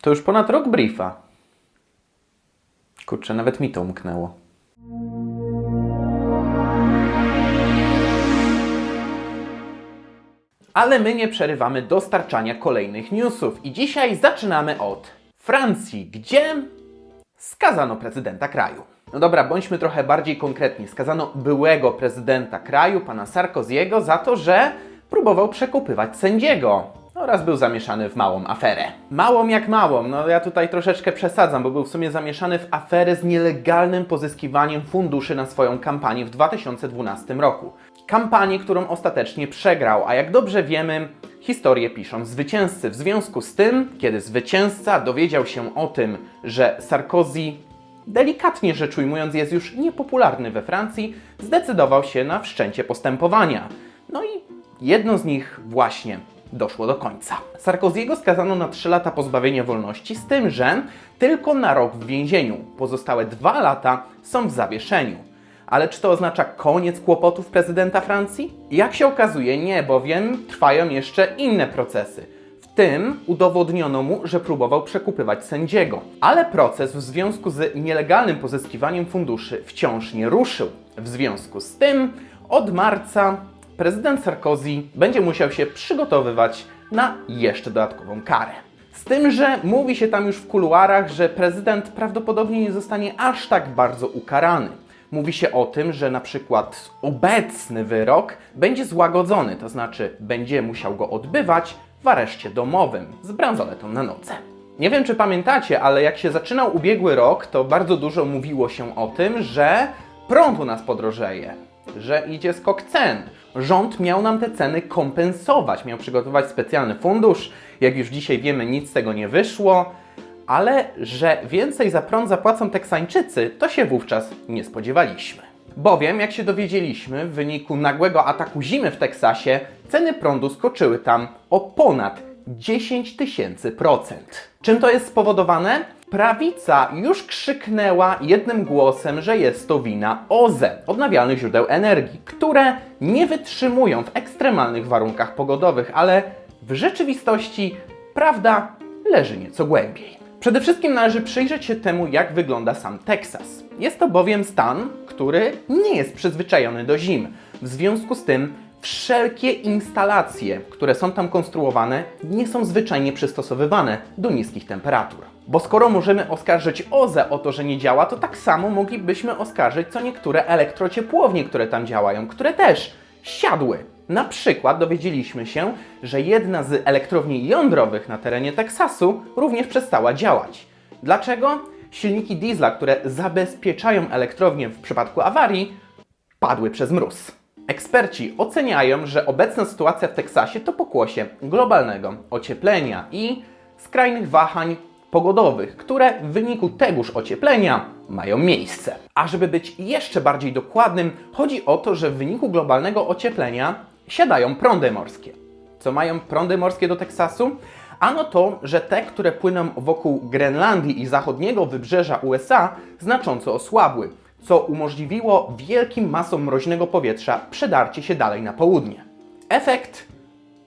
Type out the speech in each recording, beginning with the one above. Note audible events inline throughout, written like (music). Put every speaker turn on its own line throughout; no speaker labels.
To już ponad rok briefa. Kurczę, nawet mi to umknęło. Ale my nie przerywamy dostarczania kolejnych newsów i dzisiaj zaczynamy od Francji, gdzie skazano prezydenta kraju. No dobra, bądźmy trochę bardziej konkretni. Skazano byłego prezydenta kraju, pana Sarkoziego, za to, że próbował przekupywać sędziego oraz był zamieszany w małą aferę. Małą jak małą, no ja tutaj troszeczkę przesadzam, bo był w sumie zamieszany w aferę z nielegalnym pozyskiwaniem funduszy na swoją kampanię w 2012 roku. Kampanię, którą ostatecznie przegrał, a jak dobrze wiemy, historię piszą zwycięzcy. W związku z tym, kiedy zwycięzca dowiedział się o tym, że Sarkozy delikatnie rzecz ujmując, jest już niepopularny we Francji, zdecydował się na wszczęcie postępowania. No i jedno z nich właśnie doszło do końca. Sarkoziego skazano na 3 lata pozbawienia wolności, z tym, że tylko na rok w więzieniu. Pozostałe 2 lata są w zawieszeniu. Ale czy to oznacza koniec kłopotów prezydenta Francji? Jak się okazuje, nie, bowiem trwają jeszcze inne procesy. W tym udowodniono mu, że próbował przekupywać sędziego. Ale proces w związku z nielegalnym pozyskiwaniem funduszy wciąż nie ruszył. W związku z tym od marca prezydent Sarkozy będzie musiał się przygotowywać na jeszcze dodatkową karę. Z tym, że mówi się tam już w kuluarach, że prezydent prawdopodobnie nie zostanie aż tak bardzo ukarany. Mówi się o tym, że na przykład obecny wyrok będzie złagodzony, to znaczy będzie musiał go odbywać w areszcie domowym z bransoletą na nodze. Nie wiem, czy pamiętacie, ale jak się zaczynał ubiegły rok, to bardzo dużo mówiło się o tym, że prąd u nas podrożeje, że idzie skok cen. Rząd miał nam te ceny kompensować, miał przygotować specjalny fundusz. Jak już dzisiaj wiemy, nic z tego nie wyszło ale że więcej za prąd zapłacą Teksańczycy, to się wówczas nie spodziewaliśmy. Bowiem, jak się dowiedzieliśmy, w wyniku nagłego ataku zimy w Teksasie, ceny prądu skoczyły tam o ponad 10 tysięcy procent. Czym to jest spowodowane? Prawica już krzyknęła jednym głosem, że jest to wina OZE, odnawialnych źródeł energii, które nie wytrzymują w ekstremalnych warunkach pogodowych, ale w rzeczywistości prawda leży nieco głębiej. Przede wszystkim należy przyjrzeć się temu, jak wygląda sam Teksas. Jest to bowiem stan, który nie jest przyzwyczajony do zim. W związku z tym wszelkie instalacje, które są tam konstruowane, nie są zwyczajnie przystosowywane do niskich temperatur. Bo skoro możemy oskarżyć OZE o to, że nie działa, to tak samo moglibyśmy oskarżyć co niektóre elektrociepłownie, które tam działają, które też siadły. Na przykład dowiedzieliśmy się, że jedna z elektrowni jądrowych na terenie Teksasu również przestała działać. Dlaczego? Silniki diesla, które zabezpieczają elektrownię w przypadku awarii, padły przez mróz. Eksperci oceniają, że obecna sytuacja w Teksasie to pokłosie globalnego ocieplenia i skrajnych wahań pogodowych, które w wyniku tegoż ocieplenia mają miejsce. A żeby być jeszcze bardziej dokładnym, chodzi o to, że w wyniku globalnego ocieplenia siadają prądy morskie. Co mają prądy morskie do Teksasu? Ano to, że te, które płyną wokół Grenlandii i zachodniego wybrzeża USA, znacząco osłabły, co umożliwiło wielkim masom mroźnego powietrza przedarcie się dalej na południe. Efekt?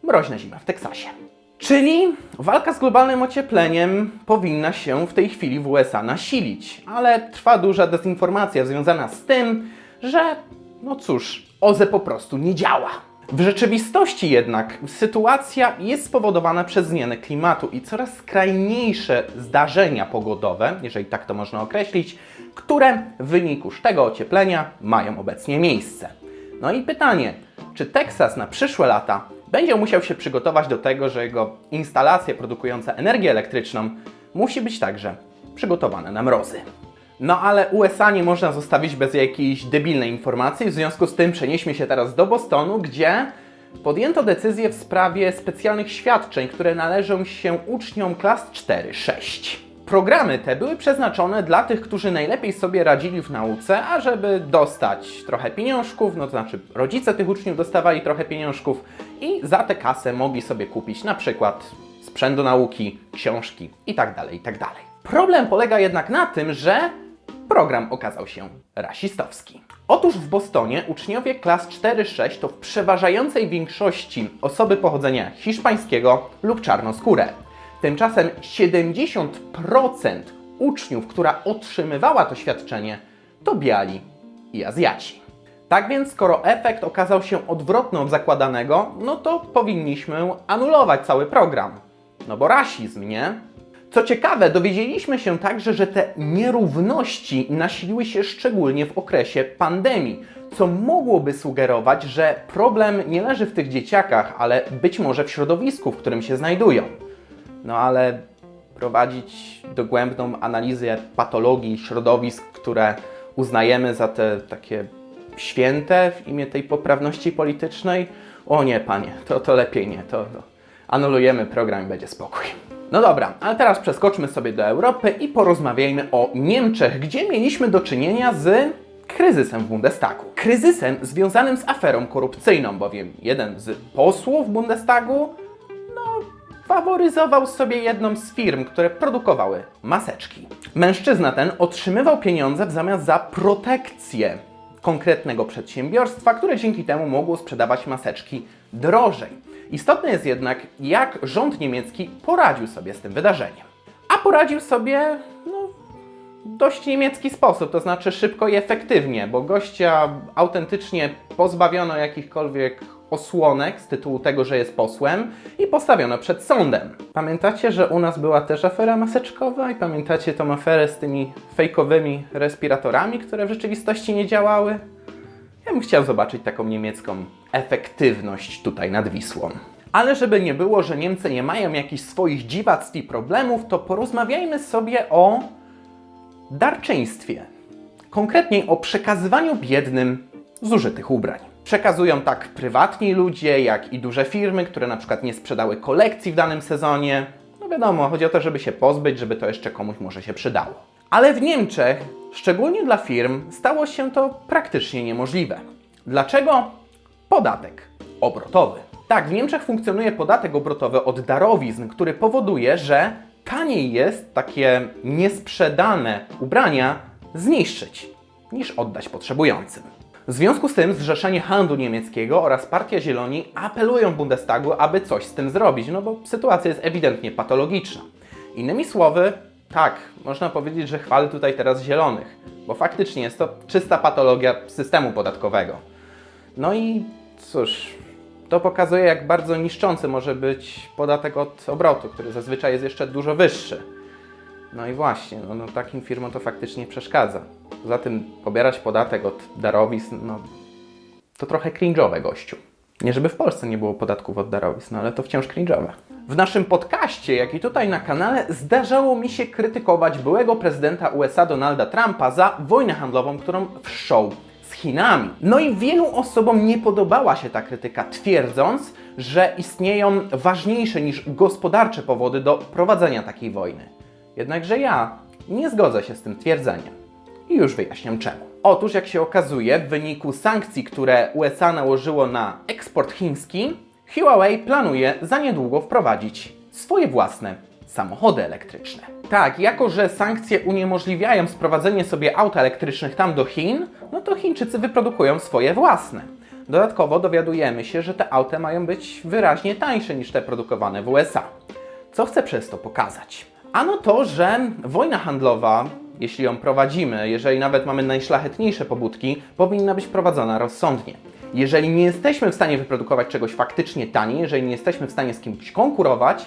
Mroźna zima w Teksasie. Czyli walka z globalnym ociepleniem powinna się w tej chwili w USA nasilić, ale trwa duża dezinformacja związana z tym, że, no cóż, OZE po prostu nie działa. W rzeczywistości jednak sytuacja jest spowodowana przez zmianę klimatu i coraz skrajniejsze zdarzenia pogodowe, jeżeli tak to można określić, które w wyniku tego ocieplenia mają obecnie miejsce. No i pytanie, czy Teksas na przyszłe lata będzie musiał się przygotować do tego, że jego instalacje produkujące energię elektryczną musi być także przygotowane na mrozy. No ale USA nie można zostawić bez jakiejś debilnej informacji, w związku z tym przenieśmy się teraz do Bostonu, gdzie podjęto decyzję w sprawie specjalnych świadczeń, które należą się uczniom klas 4-6. Programy te były przeznaczone dla tych, którzy najlepiej sobie radzili w nauce, a żeby dostać trochę pieniążków, no to znaczy rodzice tych uczniów dostawali trochę pieniążków i za tę kasę mogli sobie kupić na przykład sprzęt do nauki, książki itd., itd. Problem polega jednak na tym, że program okazał się rasistowski. Otóż w Bostonie uczniowie klas 4-6 to w przeważającej większości osoby pochodzenia hiszpańskiego lub czarnoskóre. Tymczasem 70% uczniów, która otrzymywała to świadczenie, to biali i Azjaci. Tak więc, skoro efekt okazał się odwrotny od zakładanego, no to powinniśmy anulować cały program. No bo rasizm, nie? Co ciekawe, dowiedzieliśmy się także, że te nierówności nasiliły się szczególnie w okresie pandemii, co mogłoby sugerować, że problem nie leży w tych dzieciakach, ale być może w środowisku, w którym się znajdują. No ale prowadzić dogłębną analizę patologii środowisk, które uznajemy za te takie święte w imię tej poprawności politycznej? O nie, panie, to, to lepiej nie, to, to anulujemy program i będzie spokój. No dobra, ale teraz przeskoczmy sobie do Europy i porozmawiajmy o Niemczech, gdzie mieliśmy do czynienia z kryzysem w Bundestagu. Kryzysem związanym z aferą korupcyjną, bowiem jeden z posłów Bundestagu no, faworyzował sobie jedną z firm, które produkowały maseczki. Mężczyzna ten otrzymywał pieniądze w zamian za protekcję konkretnego przedsiębiorstwa, które dzięki temu mogło sprzedawać maseczki drożej. Istotne jest jednak, jak rząd niemiecki poradził sobie z tym wydarzeniem. A poradził sobie, no, dość niemiecki sposób, to znaczy szybko i efektywnie, bo gościa autentycznie pozbawiono jakichkolwiek osłonek z tytułu tego, że jest posłem i postawiono przed sądem. Pamiętacie, że u nas była też afera maseczkowa i pamiętacie tą aferę z tymi fejkowymi respiratorami, które w rzeczywistości nie działały? Ja bym chciał zobaczyć taką niemiecką efektywność tutaj nad Wisłą. Ale żeby nie było, że Niemcy nie mają jakichś swoich dziwactw i problemów, to porozmawiajmy sobie o darczyństwie. Konkretniej o przekazywaniu biednym zużytych ubrań. Przekazują tak prywatni ludzie, jak i duże firmy, które na przykład nie sprzedały kolekcji w danym sezonie. No wiadomo, chodzi o to, żeby się pozbyć, żeby to jeszcze komuś może się przydało. Ale w Niemczech, szczególnie dla firm, stało się to praktycznie niemożliwe. Dlaczego? Podatek obrotowy. Tak, w Niemczech funkcjonuje podatek obrotowy od darowizn, który powoduje, że taniej jest takie niesprzedane ubrania zniszczyć niż oddać potrzebującym. W związku z tym Zrzeszenie Handlu Niemieckiego oraz Partia Zieloni apelują Bundestagu, aby coś z tym zrobić, no bo sytuacja jest ewidentnie patologiczna. Innymi słowy, tak, można powiedzieć, że chwalę tutaj teraz Zielonych, bo faktycznie jest to czysta patologia systemu podatkowego. No i cóż, to pokazuje, jak bardzo niszczący może być podatek od obrotu, który zazwyczaj jest jeszcze dużo wyższy. No i właśnie, no, no takim firmom to faktycznie przeszkadza. Poza tym pobierać podatek od darowizn, no to trochę cringe'owe, gościu. Nie żeby w Polsce nie było podatków od darowizn, no ale to wciąż cringe'owe. W naszym podcaście, jak i tutaj na kanale, zdarzało mi się krytykować byłego prezydenta USA Donalda Trumpa za wojnę handlową, którą wszczął Chinami. No i wielu osobom nie podobała się ta krytyka, twierdząc, że istnieją ważniejsze niż gospodarcze powody do prowadzenia takiej wojny. Jednakże ja nie zgodzę się z tym twierdzeniem. I już wyjaśniam czemu. Otóż, jak się okazuje, w wyniku sankcji, które USA nałożyło na eksport chiński, Huawei planuje za niedługo wprowadzić swoje własne samochody elektryczne. Tak, jako że sankcje uniemożliwiają sprowadzenie sobie aut elektrycznych tam do Chin, no to Chińczycy wyprodukują swoje własne. Dodatkowo dowiadujemy się, że te auta mają być wyraźnie tańsze niż te produkowane w USA. Co chcę przez to pokazać? Ano to, że wojna handlowa, jeśli ją prowadzimy, jeżeli nawet mamy najszlachetniejsze pobudki, powinna być prowadzona rozsądnie. Jeżeli nie jesteśmy w stanie wyprodukować czegoś faktycznie taniej, jeżeli nie jesteśmy w stanie z kimś konkurować,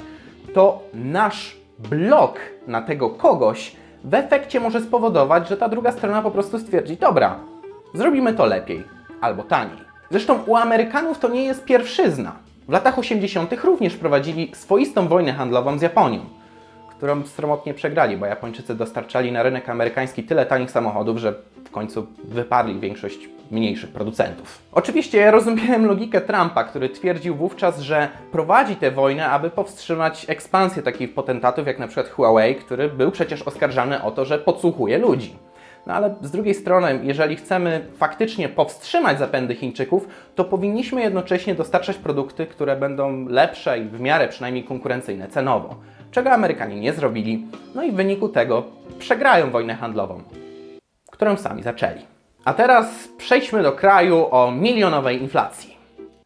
to nasz blok na tego kogoś w efekcie może spowodować, że ta druga strona po prostu stwierdzi: Dobra, zrobimy to lepiej albo taniej. Zresztą u Amerykanów to nie jest pierwszyzna. W latach 80. również prowadzili swoistą wojnę handlową z Japonią którą sromotnie przegrali, bo Japończycy dostarczali na rynek amerykański tyle tanich samochodów, że w końcu wyparli większość mniejszych producentów. Oczywiście rozumiałem logikę Trumpa, który twierdził wówczas, że prowadzi tę wojnę, aby powstrzymać ekspansję takich potentatów jak na przykład Huawei, który był przecież oskarżany o to, że podsłuchuje ludzi. No ale z drugiej strony, jeżeli chcemy faktycznie powstrzymać zapędy Chińczyków, to powinniśmy jednocześnie dostarczać produkty, które będą lepsze i w miarę przynajmniej konkurencyjne cenowo czego Amerykanie nie zrobili, no i w wyniku tego przegrają wojnę handlową, którą sami zaczęli. A teraz przejdźmy do kraju o milionowej inflacji.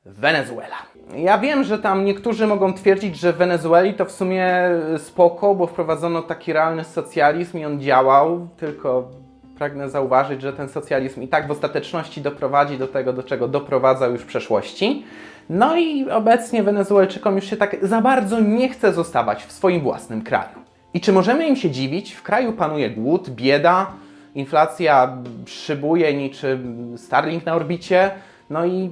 Wenezuela. Ja wiem, że tam niektórzy mogą twierdzić, że w Wenezueli to w sumie spoko, bo wprowadzono taki realny socjalizm i on działał, tylko pragnę zauważyć, że ten socjalizm i tak w ostateczności doprowadzi do tego, do czego doprowadzał już w przeszłości. No i obecnie Wenezuelczykom już się tak za bardzo nie chce zostawać w swoim własnym kraju. I czy możemy im się dziwić? W kraju panuje głód, bieda, inflacja szybuje niczym Starlink na orbicie, no i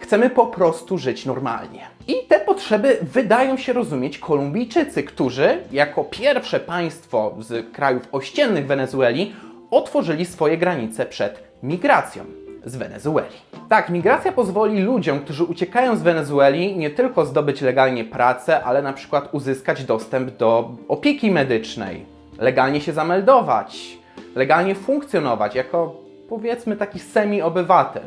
Chcemy po prostu żyć normalnie. I te potrzeby wydają się rozumieć Kolumbijczycy, którzy jako pierwsze państwo z krajów ościennych Wenezueli otworzyli swoje granice przed migracją z Wenezueli. Tak, migracja pozwoli ludziom, którzy uciekają z Wenezueli, nie tylko zdobyć legalnie pracę, ale na przykład uzyskać dostęp do opieki medycznej, legalnie się zameldować, legalnie funkcjonować jako powiedzmy taki semi-obywatel.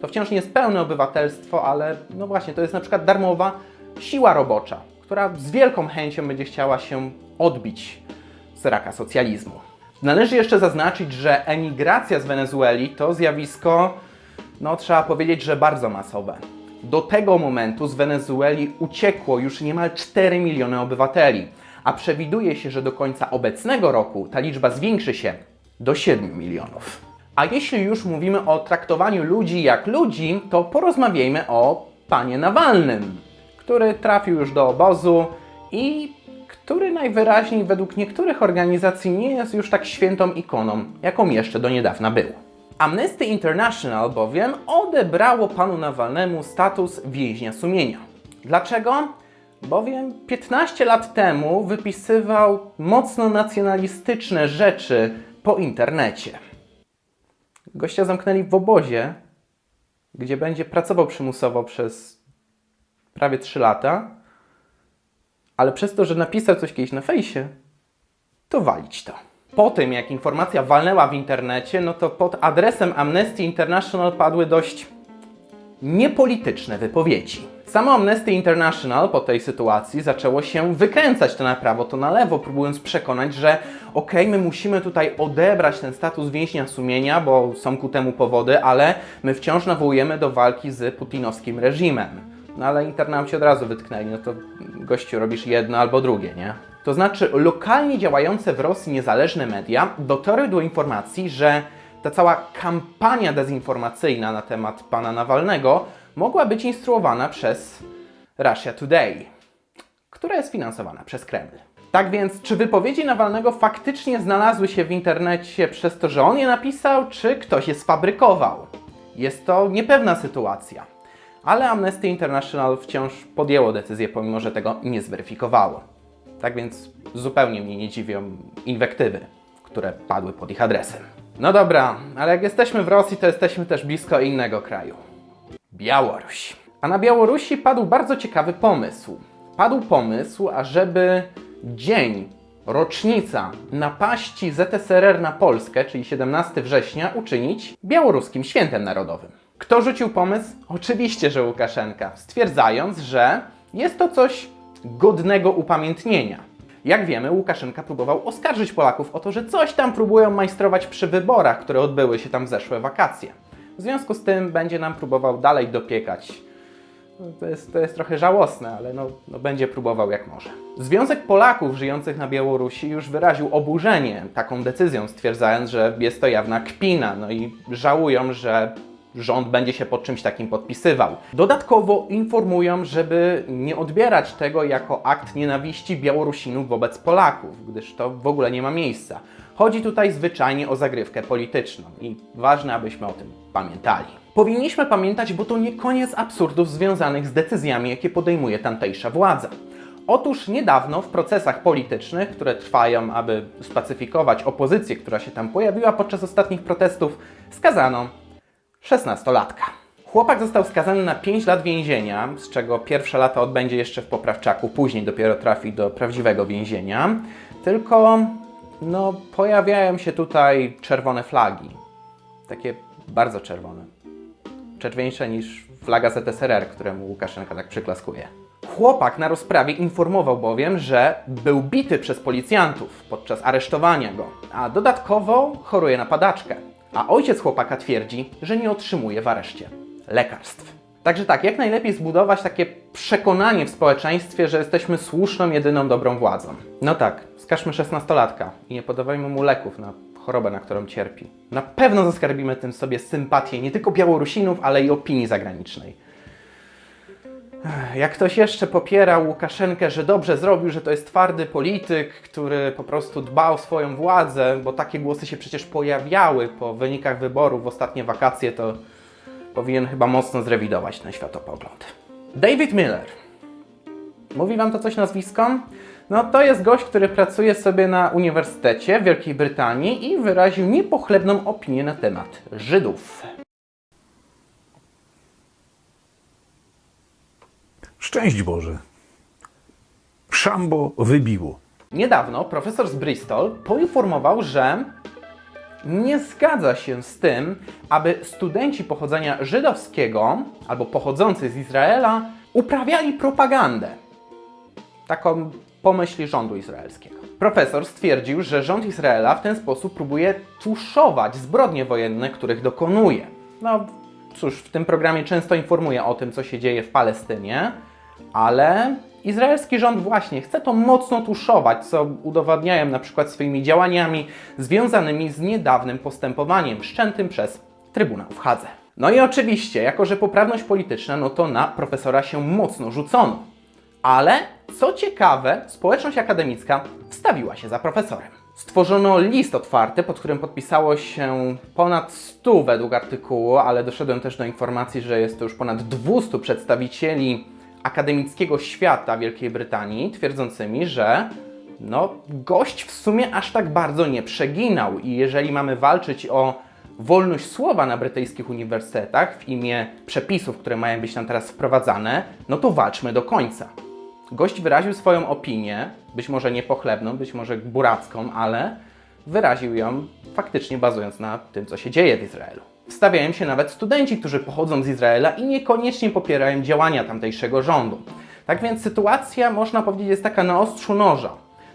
To wciąż nie jest pełne obywatelstwo, ale no właśnie, to jest na przykład darmowa siła robocza, która z wielką chęcią będzie chciała się odbić z raka socjalizmu. Należy jeszcze zaznaczyć, że emigracja z Wenezueli to zjawisko, no trzeba powiedzieć, że bardzo masowe. Do tego momentu z Wenezueli uciekło już niemal 4 miliony obywateli, a przewiduje się, że do końca obecnego roku ta liczba zwiększy się do 7 milionów. A jeśli już mówimy o traktowaniu ludzi jak ludzi, to porozmawiajmy o panie Nawalnym, który trafił już do obozu i który najwyraźniej według niektórych organizacji nie jest już tak świętą ikoną, jaką jeszcze do niedawna był. Amnesty International bowiem odebrało panu Nawalnemu status więźnia sumienia. Dlaczego? Bowiem 15 lat temu wypisywał mocno nacjonalistyczne rzeczy po internecie. Gościa zamknęli w obozie, gdzie będzie pracował przymusowo przez prawie 3 lata, ale przez to, że napisał coś kiedyś na fejsie, to walić to. Po tym, jak informacja walnęła w internecie, no to pod adresem Amnesty International padły dość niepolityczne wypowiedzi. Samo Amnesty International po tej sytuacji zaczęło się wykręcać to na prawo, to na lewo, próbując przekonać, że okej, my musimy tutaj odebrać ten status więźnia sumienia, bo są ku temu powody, ale my wciąż nawołujemy do walki z putinowskim reżimem. No ale internauci od razu wytknęli, no to gościu robisz jedno albo drugie, nie? To znaczy, lokalnie działające w Rosji niezależne media dotarły do informacji, że ta cała kampania dezinformacyjna na temat pana Nawalnego mogła być instruowana przez Russia Today, która jest finansowana przez Kreml. Tak więc, czy wypowiedzi Nawalnego faktycznie znalazły się w internecie przez to, że on je napisał, czy ktoś je sfabrykował? Jest to niepewna sytuacja. Ale Amnesty International wciąż podjęło decyzję, pomimo że tego nie zweryfikowało. Tak więc zupełnie mnie nie dziwią inwektywy, które padły pod ich adresem. No dobra, ale jak jesteśmy w Rosji, to jesteśmy też blisko innego kraju. Białoruś. A na Białorusi padł bardzo ciekawy pomysł. Padł pomysł, ażeby dzień, rocznica napaści ZSRR na Polskę, czyli 17 września, uczynić białoruskim świętem narodowym. Kto rzucił pomysł? Oczywiście, że Łukaszenka, stwierdzając, że jest to coś godnego upamiętnienia. Jak wiemy, Łukaszenka próbował oskarżyć Polaków o to, że coś tam próbują majstrować przy wyborach, które odbyły się tam w zeszłe wakacje. W związku z tym będzie nam próbował dalej dopiekać. To jest, to jest trochę żałosne, ale no, no będzie próbował jak może. Związek Polaków żyjących na Białorusi już wyraził oburzenie taką decyzją, stwierdzając, że jest to jawna kpina, no i żałują, że rząd będzie się pod czymś takim podpisywał. Dodatkowo informują, żeby nie odbierać tego jako akt nienawiści Białorusinów wobec Polaków, gdyż to w ogóle nie ma miejsca. Chodzi tutaj zwyczajnie o zagrywkę polityczną i ważne, abyśmy o tym pamiętali. Powinniśmy pamiętać, bo to nie koniec absurdów związanych z decyzjami, jakie podejmuje tamtejsza władza. Otóż niedawno w procesach politycznych, które trwają, aby spacyfikować opozycję, która się tam pojawiła podczas ostatnich protestów, skazano 16-latka. Chłopak został skazany na 5 lat więzienia, z czego pierwsze lata odbędzie jeszcze w poprawczaku, później dopiero trafi do prawdziwego więzienia. Tylko, no, pojawiają się tutaj czerwone flagi. Takie bardzo czerwone. Czerwieńsze niż flaga ZSRR, któremu Łukaszenka tak przyklaskuje. Chłopak na rozprawie informował bowiem, że był bity przez policjantów podczas aresztowania go, a dodatkowo choruje na padaczkę. A ojciec chłopaka twierdzi, że nie otrzymuje w areszcie lekarstw. Także tak, jak najlepiej zbudować takie przekonanie w społeczeństwie, że jesteśmy słuszną, jedyną dobrą władzą. No tak, skażmy szesnastolatka i nie podawajmy mu leków na chorobę, na którą cierpi. Na pewno zaskarbimy tym sobie sympatię nie tylko Białorusinów, ale i opinii zagranicznej. Jak ktoś jeszcze popiera Łukaszenkę, że dobrze zrobił, że to jest twardy polityk, który po prostu dba o swoją władzę, bo takie głosy się przecież pojawiały po wynikach wyborów w ostatnie wakacje, to powinien chyba mocno zrewidować ten światopogląd. David Miller. Mówi Wam to coś nazwisko? No to jest gość, który pracuje sobie na uniwersytecie Wielkiej Brytanii i wyraził niepochlebną opinię na temat Żydów.
Szczęść Boże. Szambo wybiło.
Niedawno profesor z Bristol poinformował, że nie zgadza się z tym, aby studenci pochodzenia żydowskiego albo pochodzący z Izraela uprawiali propagandę. Taką pomyśli rządu izraelskiego. Profesor stwierdził, że rząd Izraela w ten sposób próbuje tuszować zbrodnie wojenne, których dokonuje. No cóż, w tym programie często informuję o tym, co się dzieje w Palestynie, ale izraelski rząd właśnie chce to mocno tuszować, co udowadniają na przykład swoimi działaniami związanymi z niedawnym postępowaniem wszczętym przez Trybunał w Hadze. No i oczywiście, jako że poprawność polityczna, no to na profesora się mocno rzucono. Ale co ciekawe, społeczność akademicka wstawiła się za profesorem. Stworzono list otwarty, pod którym podpisało się ponad 100 według artykułu, ale doszedłem też do informacji, że jest to już ponad 200 przedstawicieli akademickiego świata Wielkiej Brytanii, twierdzącymi, że no, gość w sumie aż tak bardzo nie przeginał i jeżeli mamy walczyć o wolność słowa na brytyjskich uniwersytetach w imię przepisów, które mają być tam teraz wprowadzane, no to walczmy do końca. Gość wyraził swoją opinię, być może niepochlebną, być może buracką, ale wyraził ją faktycznie bazując na tym, co się dzieje w Izraelu. Wstawiają się nawet studenci, którzy pochodzą z Izraela i niekoniecznie popierają działania tamtejszego rządu. Tak więc sytuacja, można powiedzieć, jest taka na ostrzu noża.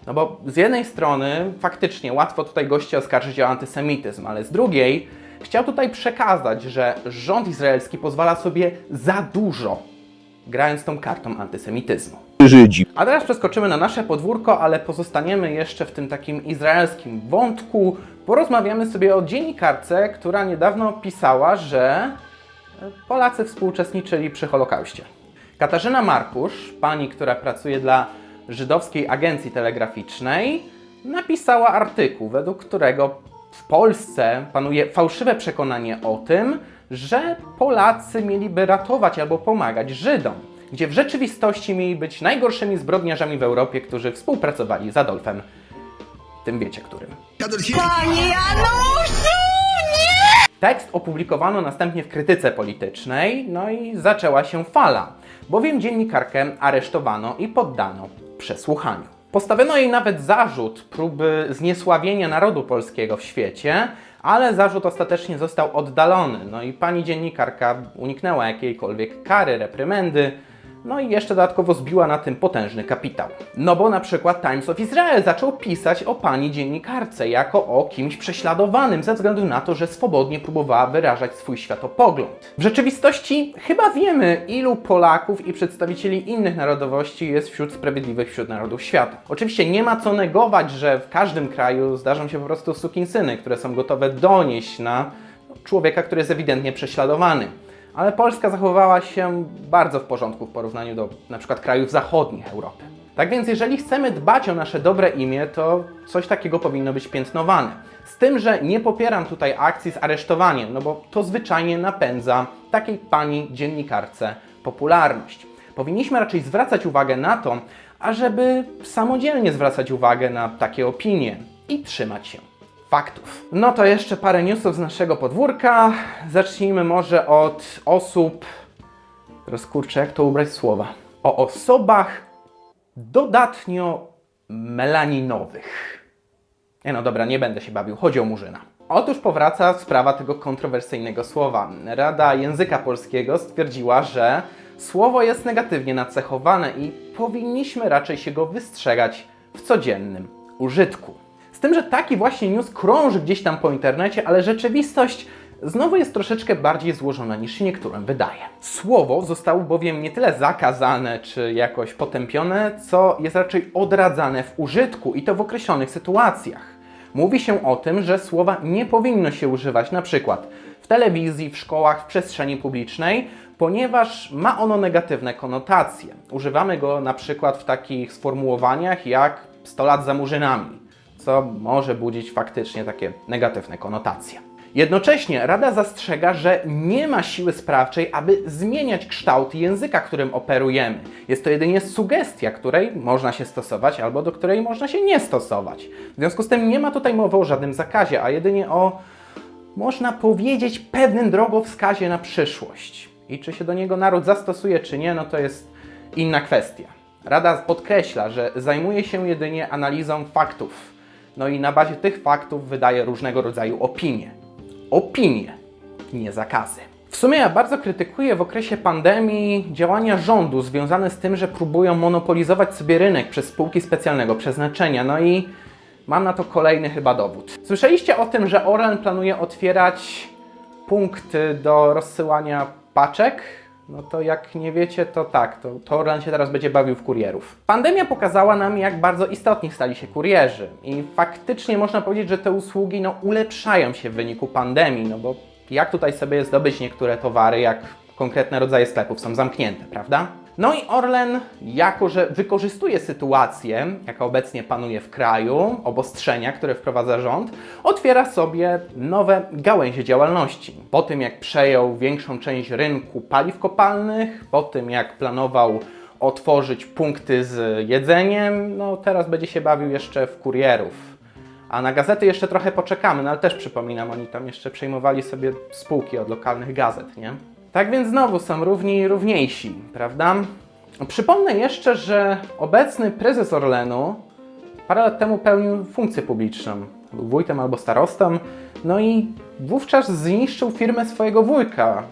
No bo z jednej strony faktycznie łatwo tutaj gości oskarżyć o antysemityzm, ale z drugiej chciał tutaj przekazać, że rząd izraelski pozwala sobie za dużo, grając tą kartą antysemityzmu.
Żydzi.
A teraz przeskoczymy na nasze podwórko, ale pozostaniemy jeszcze w tym takim izraelskim wątku. Porozmawiamy sobie o dziennikarce, która niedawno pisała, że Polacy współuczestniczyli przy Holokauście. Katarzyna Markusz, pani, która pracuje dla żydowskiej agencji telegraficznej, napisała artykuł, według którego w Polsce panuje fałszywe przekonanie o tym, że Polacy mieliby ratować albo pomagać Żydom, gdzie w rzeczywistości mieli być najgorszymi zbrodniarzami w Europie, którzy współpracowali z Adolfem, tym wiecie którym.
Panie Januszu!
Tekst opublikowano następnie w krytyce politycznej, no i zaczęła się fala, bowiem dziennikarkę aresztowano i poddano przesłuchaniu. Postawiono jej nawet zarzut próby zniesławienia narodu polskiego w świecie, ale zarzut ostatecznie został oddalony. No i pani dziennikarka uniknęła jakiejkolwiek kary, reprymendy, no i jeszcze dodatkowo zbiła na tym potężny kapitał. No bo na przykład Times of Israel zaczął pisać o pani dziennikarce jako o kimś prześladowanym ze względu na to, że swobodnie próbowała wyrażać swój światopogląd. W rzeczywistości chyba wiemy, ilu Polaków i przedstawicieli innych narodowości jest wśród sprawiedliwych wśród narodów świata. Oczywiście nie ma co negować, że w każdym kraju zdarzą się po prostu sukinsyny, które są gotowe donieść na człowieka, który jest ewidentnie prześladowany ale Polska zachowała się bardzo w porządku w porównaniu do przykład krajów zachodnich Europy. Tak więc jeżeli chcemy dbać o nasze dobre imię, to coś takiego powinno być piętnowane. Z tym, że nie popieram tutaj akcji z aresztowaniem, no bo to zwyczajnie napędza takiej pani dziennikarce popularność. Powinniśmy raczej zwracać uwagę na to, ażeby samodzielnie zwracać uwagę na takie opinie i trzymać się faktów. No to jeszcze parę newsów z naszego podwórka. Zacznijmy może od osób. Teraz kurczę, jak to ubrać słowa? O osobach dodatnio melaninowych. Nie no dobra, nie będę się bawił, chodzi o Murzyna. Otóż powraca sprawa tego kontrowersyjnego słowa. Rada Języka Polskiego stwierdziła, że słowo jest negatywnie nacechowane i powinniśmy raczej się go wystrzegać w codziennym użytku. Tym, że taki właśnie news krąży gdzieś tam po internecie, ale rzeczywistość znowu jest troszeczkę bardziej złożona niż się niektórym wydaje. Słowo zostało bowiem nie tyle zakazane czy jakoś potępione, co jest raczej odradzane w użytku i to w określonych sytuacjach. Mówi się o tym, że słowa nie powinno się używać na przykład w telewizji, w szkołach, w przestrzeni publicznej, ponieważ ma ono negatywne konotacje. Używamy go na przykład w takich sformułowaniach jak 100 lat za murzynami, co może budzić faktycznie takie negatywne konotacje. Jednocześnie Rada zastrzega, że nie ma siły sprawczej, aby zmieniać kształt języka, którym operujemy. Jest to jedynie sugestia, której można się stosować albo do której można się nie stosować. W związku z tym nie ma tutaj mowy o żadnym zakazie, a jedynie o, można powiedzieć, pewnym drogowskazie na przyszłość. I czy się do niego naród zastosuje, czy nie, no to jest inna kwestia. Rada podkreśla, że zajmuje się jedynie analizą faktów. No i na bazie tych faktów wydaje różnego rodzaju opinie opinie, nie zakazy. W sumie ja bardzo krytykuję w okresie pandemii działania rządu związane z tym, że próbują monopolizować sobie rynek przez spółki specjalnego przeznaczenia. No i mam na to kolejny chyba dowód. Słyszeliście o tym, że Orlen planuje otwierać punkty do rozsyłania paczek? No to jak nie wiecie, to tak, to, to się teraz będzie bawił w kurierów. Pandemia pokazała nam, jak bardzo istotni stali się kurierzy i faktycznie można powiedzieć, że te usługi no, ulepszają się w wyniku pandemii, no bo jak tutaj sobie zdobyć niektóre towary, jak konkretne rodzaje sklepów są zamknięte, prawda? No i Orlen, jako że wykorzystuje sytuację, jaka obecnie panuje w kraju, obostrzenia, które wprowadza rząd, otwiera sobie nowe gałęzie działalności. Po tym, jak przejął większą część rynku paliw kopalnych, po tym, jak planował otworzyć punkty z jedzeniem, no teraz będzie się bawił jeszcze w kurierów. A na gazety jeszcze trochę poczekamy, no ale też przypominam, oni tam jeszcze przejmowali sobie spółki od lokalnych gazet, nie? Tak więc znowu są równi i równiejsi, prawda? Przypomnę jeszcze, że obecny prezes Orlenu parę lat temu pełnił funkcję publiczną. Był wójtem albo starostą, no i wówczas zniszczył firmę swojego wujka.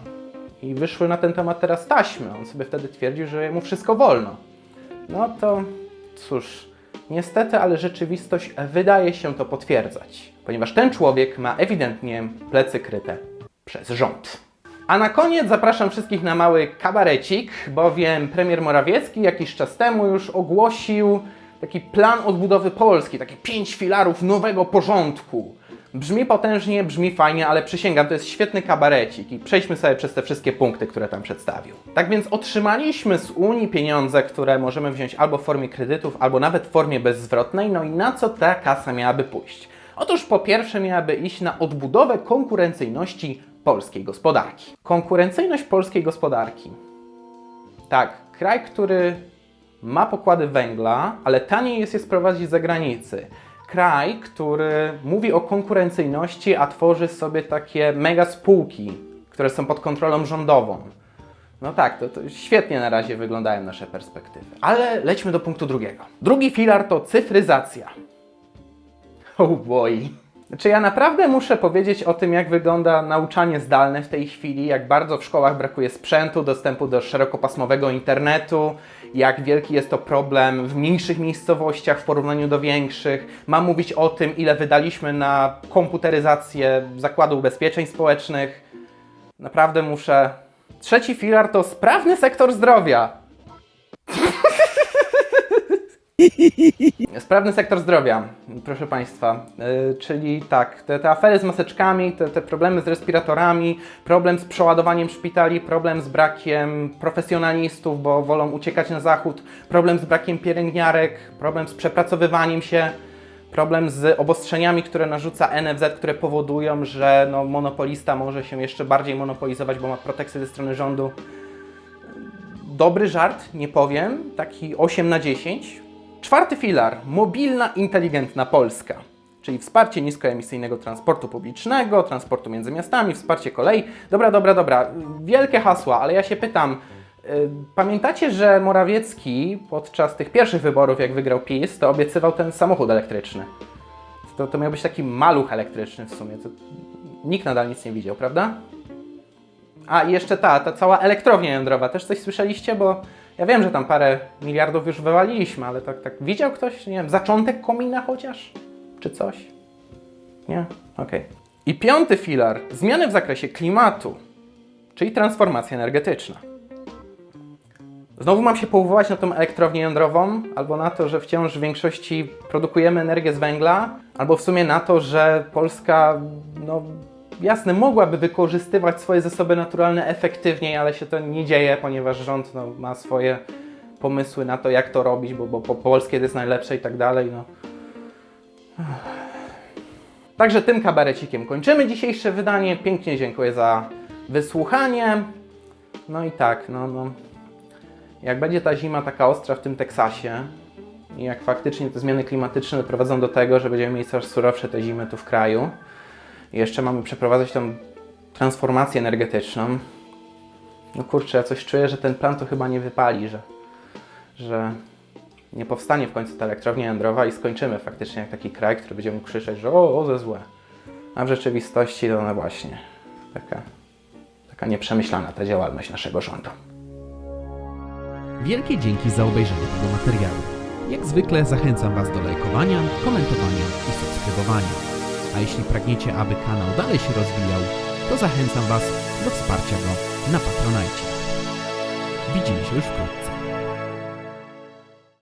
I wyszły na ten temat teraz taśmy. On sobie wtedy twierdził, że mu wszystko wolno. No to cóż, niestety, ale rzeczywistość wydaje się to potwierdzać, ponieważ ten człowiek ma ewidentnie plecy kryte przez rząd. A na koniec zapraszam wszystkich na mały kabarecik, bowiem premier Morawiecki jakiś czas temu już ogłosił taki plan odbudowy Polski, takie pięć filarów nowego porządku. Brzmi potężnie, brzmi fajnie, ale przysięgam, to jest świetny kabarecik i przejdźmy sobie przez te wszystkie punkty, które tam przedstawił. Tak więc otrzymaliśmy z Unii pieniądze, które możemy wziąć albo w formie kredytów, albo nawet w formie bezzwrotnej. No i na co ta kasa miałaby pójść? Otóż po pierwsze miałaby iść na odbudowę konkurencyjności polskiej gospodarki. Konkurencyjność polskiej gospodarki. Tak, kraj, który ma pokłady węgla, ale taniej jest je sprowadzić z zagranicy. Kraj, który mówi o konkurencyjności, a tworzy sobie takie mega spółki, które są pod kontrolą rządową. No tak, to, to świetnie na razie wyglądają nasze perspektywy. Ale lećmy do punktu drugiego. Drugi filar to cyfryzacja. Oh boy. Czy ja naprawdę muszę powiedzieć o tym, jak wygląda nauczanie zdalne w tej chwili, jak bardzo w szkołach brakuje sprzętu, dostępu do szerokopasmowego internetu, jak wielki jest to problem w mniejszych miejscowościach w porównaniu do większych. Mam mówić o tym, ile wydaliśmy na komputeryzację Zakładu Ubezpieczeń Społecznych. Naprawdę muszę. Trzeci filar to sprawny sektor zdrowia. (laughs) (laughs) Sprawny sektor zdrowia, proszę Państwa, Yy, czyli tak, te, te afery z maseczkami, te, te problemy z respiratorami, problem z przeładowaniem szpitali, problem z brakiem profesjonalistów, bo wolą uciekać na zachód, problem z brakiem pielęgniarek, problem z przepracowywaniem się, problem z obostrzeniami, które narzuca NFZ, które powodują, że no, monopolista może się jeszcze bardziej monopolizować, bo ma proteksty ze strony rządu. Dobry żart, nie powiem, taki 8 na 10. Czwarty filar mobilna, inteligentna Polska, czyli wsparcie niskoemisyjnego transportu publicznego, transportu między miastami, wsparcie kolei. Dobra, dobra, dobra, wielkie hasła, ale ja się pytam, y, pamiętacie, że Morawiecki podczas tych pierwszych wyborów, jak wygrał PiS, to obiecywał ten samochód elektryczny. To, to miał być taki maluch elektryczny w sumie. To nikt nadal nic nie widział, prawda? A i jeszcze ta, ta cała elektrownia jądrowa, też coś słyszeliście? Bo ja wiem, że tam parę miliardów już wywaliliśmy, ale tak, tak widział ktoś, nie wiem, zaczątek komina chociaż? Czy coś? Nie? Okej. I piąty filar zmiany w zakresie klimatu, czyli transformacja energetyczna. Znowu mam się powoływać na tą elektrownię jądrową, albo na to, że wciąż w większości produkujemy energię z węgla, albo w sumie na to, że Polska, no jasne, mogłaby wykorzystywać swoje zasoby naturalne efektywniej, ale się to nie dzieje, ponieważ rząd no, ma swoje pomysły na to, jak to robić, bo, bo po polskie jest najlepsze i tak dalej. No. Także tym kabarecikiem kończymy dzisiejsze wydanie. Pięknie dziękuję za wysłuchanie. No i tak, no, no. Jak będzie ta zima taka ostra w tym Teksasie i jak faktycznie te zmiany klimatyczne doprowadzą do tego, że będziemy mieli coraz surowsze te zimy tu w kraju jeszcze mamy przeprowadzać tą transformację energetyczną, no kurczę, ja coś czuję, że ten plan to chyba nie wypali, że, że nie powstanie w końcu ta elektrownia jądrowa i skończymy faktycznie jak taki kraj, który będzie mógł krzyczeć, że o, o ze złe. A w rzeczywistości to no właśnie taka, taka nieprzemyślana ta działalność naszego rządu.
Wielkie dzięki za obejrzenie tego materiału. Jak zwykle zachęcam Was do lajkowania, komentowania i subskrybowania. A jeśli pragniecie, aby kanał dalej się rozwijał, to zachęcam Was do wsparcia go na Patronite. Widzimy się już wkrótce.